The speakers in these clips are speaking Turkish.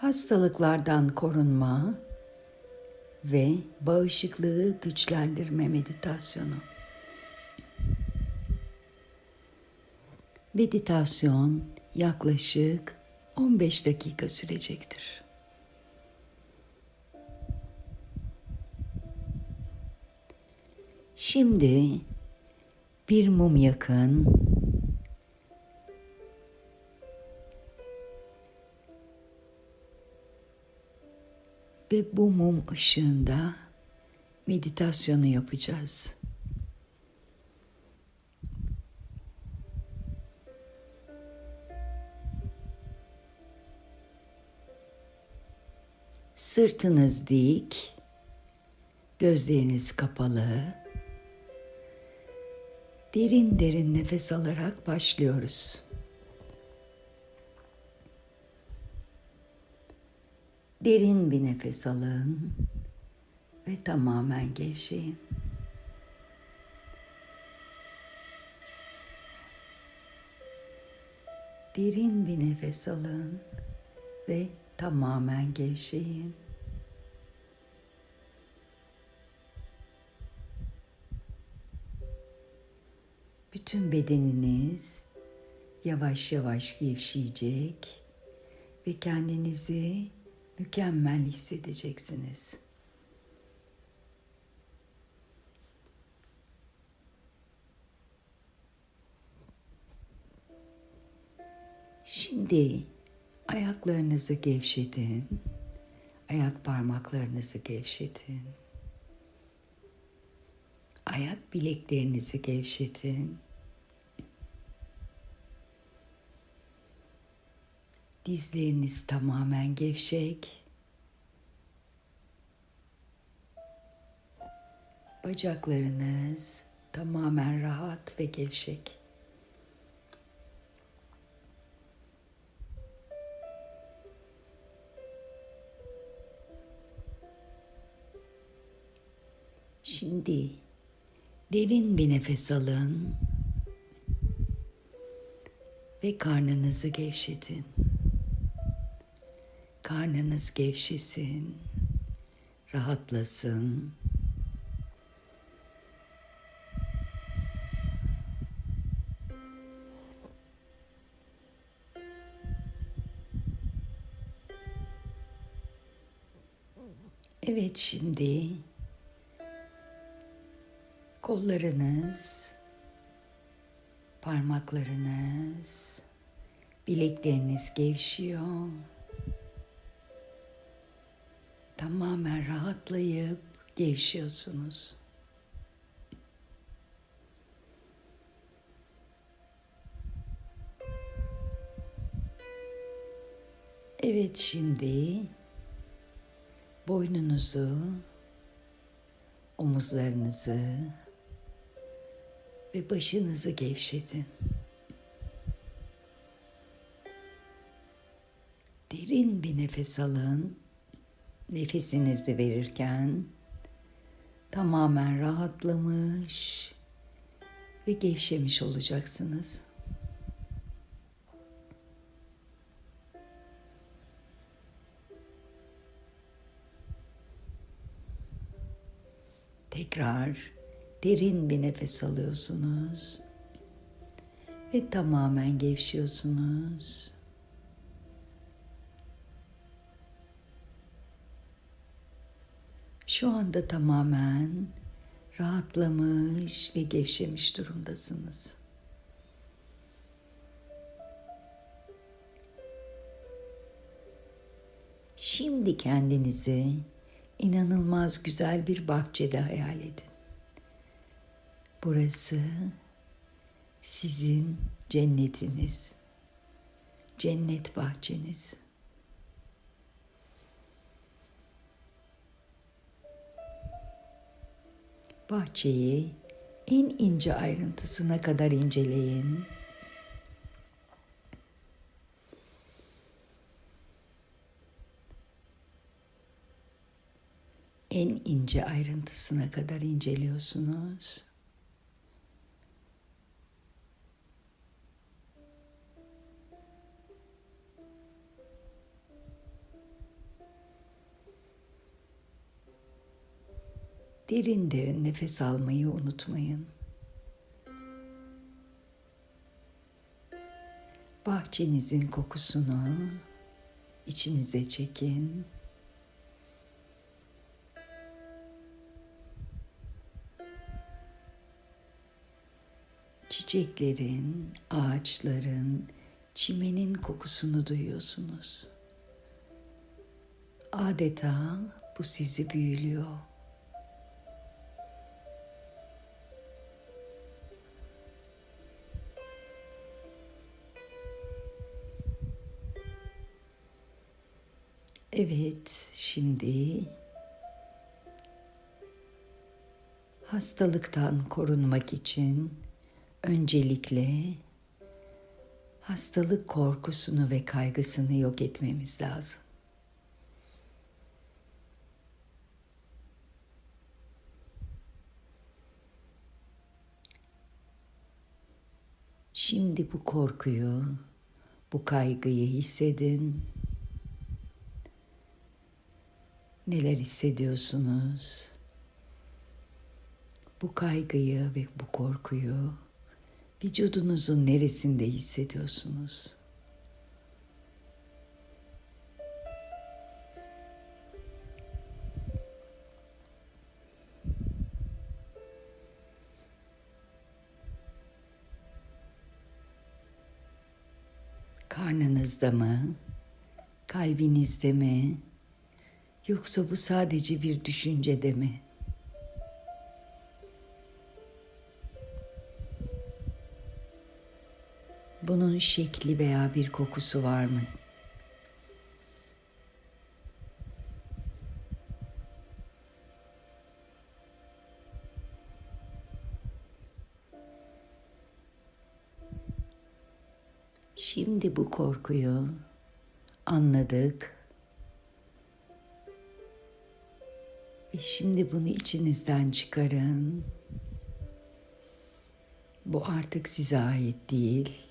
hastalıklardan korunma ve bağışıklığı güçlendirme meditasyonu. Meditasyon yaklaşık 15 dakika sürecektir. Şimdi bir mum yakın ve bu mum ışığında meditasyonu yapacağız. Sırtınız dik, gözleriniz kapalı. Derin derin nefes alarak başlıyoruz. Derin bir nefes alın ve tamamen gevşeyin. Derin bir nefes alın ve tamamen gevşeyin. Bütün bedeniniz yavaş yavaş gevşeyecek ve kendinizi mükemmel hissedeceksiniz. Şimdi ayaklarınızı gevşetin. Ayak parmaklarınızı gevşetin. Ayak bileklerinizi gevşetin. Dizleriniz tamamen gevşek. Bacaklarınız tamamen rahat ve gevşek. Şimdi derin bir nefes alın ve karnınızı gevşetin. Karnınız gevşesin, rahatlasın. Evet şimdi kollarınız, parmaklarınız, bilekleriniz gevşiyor. Tamamen rahatlayıp gevşiyorsunuz. Evet şimdi boynunuzu, omuzlarınızı ve başınızı gevşetin. Derin bir nefes alın. Nefesinizi verirken tamamen rahatlamış ve gevşemiş olacaksınız. Tekrar derin bir nefes alıyorsunuz ve tamamen gevşiyorsunuz. Şu anda tamamen rahatlamış ve gevşemiş durumdasınız. Şimdi kendinizi inanılmaz güzel bir bahçede hayal edin. Burası sizin cennetiniz. Cennet bahçeniz. Bahçeyi en ince ayrıntısına kadar inceleyin. En ince ayrıntısına kadar inceliyorsunuz. Derin derin nefes almayı unutmayın. Bahçenizin kokusunu içinize çekin. Çiçeklerin, ağaçların, çimenin kokusunu duyuyorsunuz. Adeta bu sizi büyülüyor. Evet, şimdi hastalıktan korunmak için öncelikle hastalık korkusunu ve kaygısını yok etmemiz lazım. Şimdi bu korkuyu, bu kaygıyı hissedin. Neler hissediyorsunuz? Bu kaygıyı ve bu korkuyu vücudunuzun neresinde hissediyorsunuz? Karnınızda mı? Kalbinizde mi? Yoksa bu sadece bir düşüncede mi? Bunun şekli veya bir kokusu var mı? Şimdi bu korkuyu anladık. Ve şimdi bunu içinizden çıkarın. Bu artık size ait değil.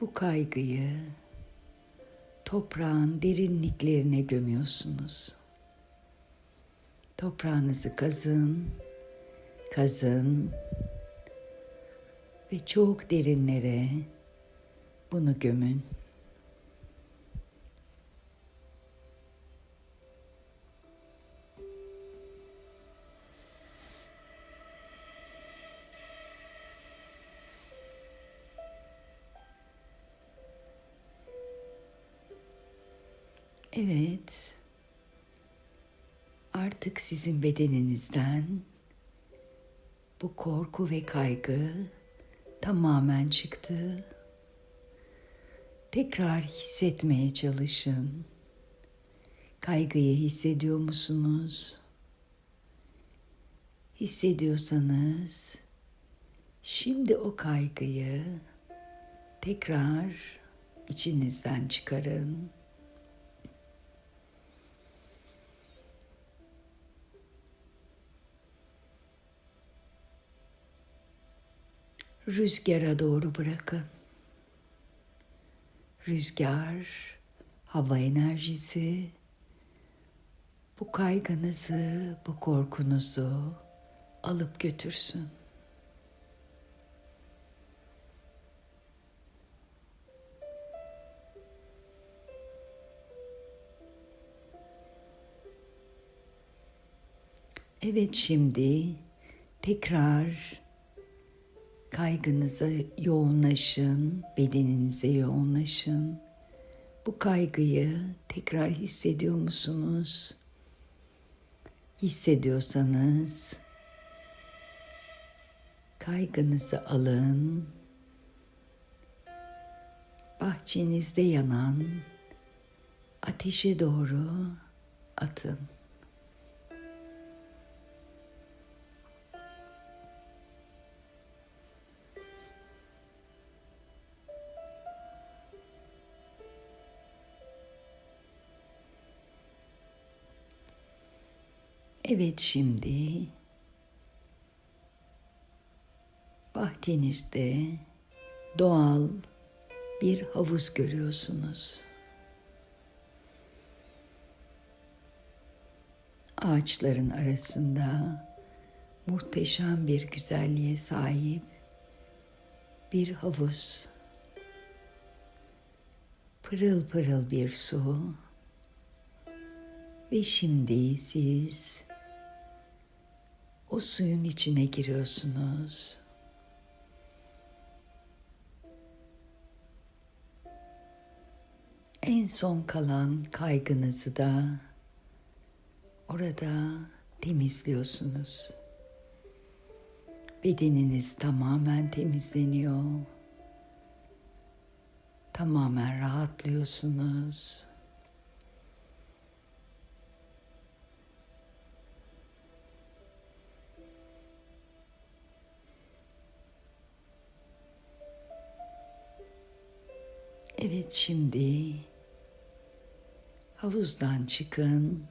Bu kaygıyı toprağın derinliklerine gömüyorsunuz. Toprağınızı kazın, kazın ve çok derinlere bunu gömün. Evet. Artık sizin bedeninizden bu korku ve kaygı tamamen çıktı. Tekrar hissetmeye çalışın. Kaygıyı hissediyor musunuz? Hissediyorsanız şimdi o kaygıyı tekrar içinizden çıkarın. rüzgara doğru bırakın. Rüzgar, hava enerjisi bu kaygınızı, bu korkunuzu alıp götürsün. Evet şimdi tekrar kaygınıza yoğunlaşın, bedeninize yoğunlaşın. Bu kaygıyı tekrar hissediyor musunuz? Hissediyorsanız kaygınızı alın. Bahçenizde yanan ateşe doğru atın. Evet şimdi bahçenizde doğal bir havuz görüyorsunuz. Ağaçların arasında muhteşem bir güzelliğe sahip bir havuz. Pırıl pırıl bir su. Ve şimdi siz o suyun içine giriyorsunuz. En son kalan kaygınızı da orada temizliyorsunuz. Bedeniniz tamamen temizleniyor. Tamamen rahatlıyorsunuz. Evet şimdi havuzdan çıkın.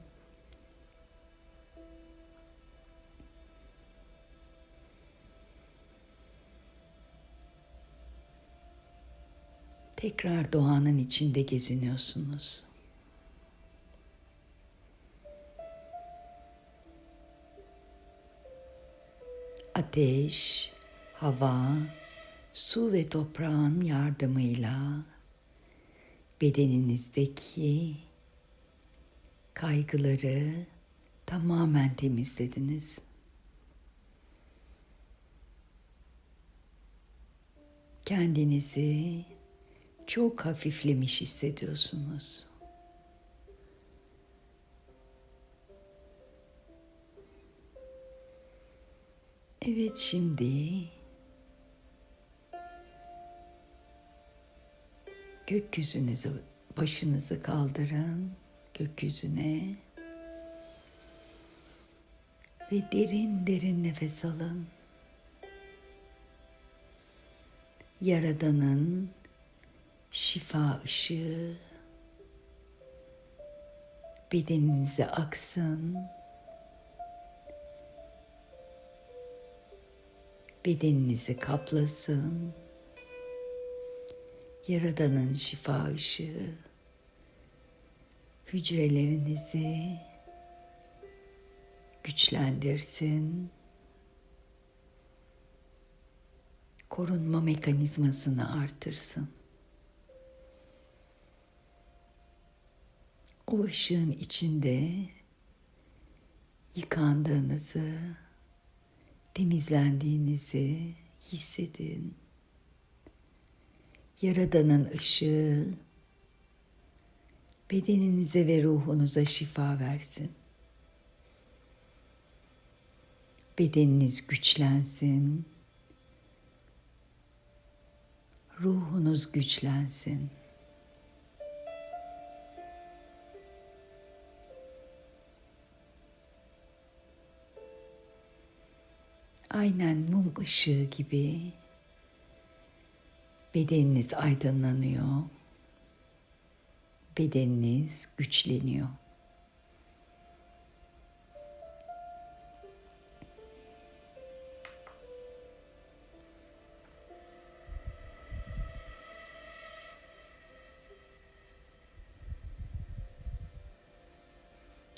Tekrar doğanın içinde geziniyorsunuz. Ateş, hava, su ve toprağın yardımıyla bedeninizdeki kaygıları tamamen temizlediniz. Kendinizi çok hafiflemiş hissediyorsunuz. Evet şimdi gökyüzünüzü başınızı kaldırın gökyüzüne ve derin derin nefes alın. Yaradan'ın şifa ışığı bedeninize aksın. Bedeninizi kaplasın. Yaradan'ın şifa ışığı hücrelerinizi güçlendirsin. Korunma mekanizmasını artırsın. O ışığın içinde yıkandığınızı, temizlendiğinizi hissedin. Yaradan'ın ışığı bedeninize ve ruhunuza şifa versin. Bedeniniz güçlensin. Ruhunuz güçlensin. Aynen mum ışığı gibi bedeniniz aydınlanıyor bedeniniz güçleniyor.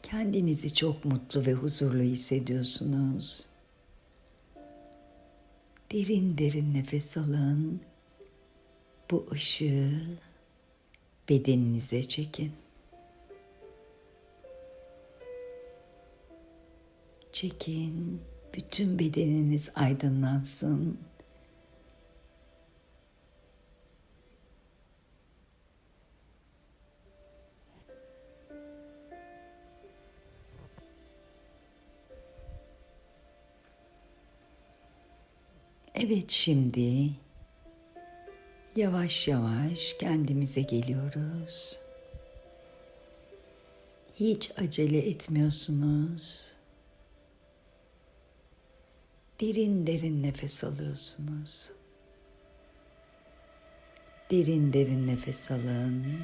Kendinizi çok mutlu ve huzurlu hissediyorsunuz. Derin derin nefes alın. Bu ışığı bedeninize çekin. Çekin, bütün bedeniniz aydınlansın. Evet şimdi Yavaş yavaş kendimize geliyoruz. Hiç acele etmiyorsunuz. Derin derin nefes alıyorsunuz. Derin derin nefes alın.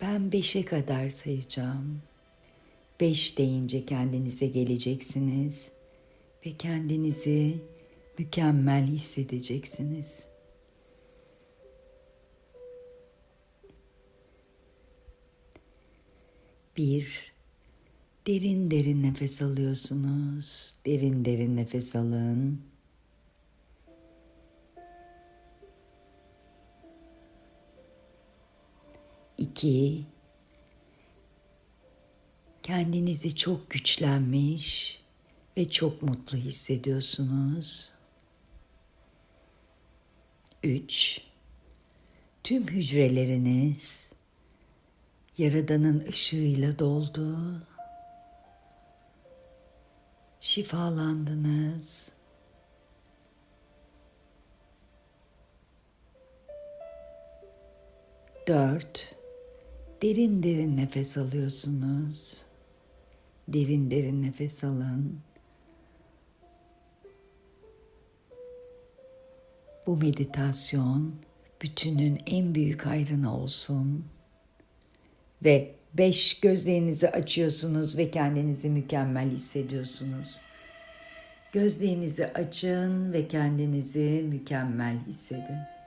Ben beşe kadar sayacağım. Beş deyince kendinize geleceksiniz ve kendinizi mükemmel hissedeceksiniz. Bir, derin derin nefes alıyorsunuz. Derin derin nefes alın. İki, kendinizi çok güçlenmiş ve çok mutlu hissediyorsunuz. Üç, tüm hücreleriniz Yaradan'ın ışığıyla doldu. Şifalandınız. Dört, derin derin nefes alıyorsunuz. Derin derin nefes alın. Bu meditasyon bütünün en büyük hayrına olsun. Ve beş gözlerinizi açıyorsunuz ve kendinizi mükemmel hissediyorsunuz. Gözlerinizi açın ve kendinizi mükemmel hissedin.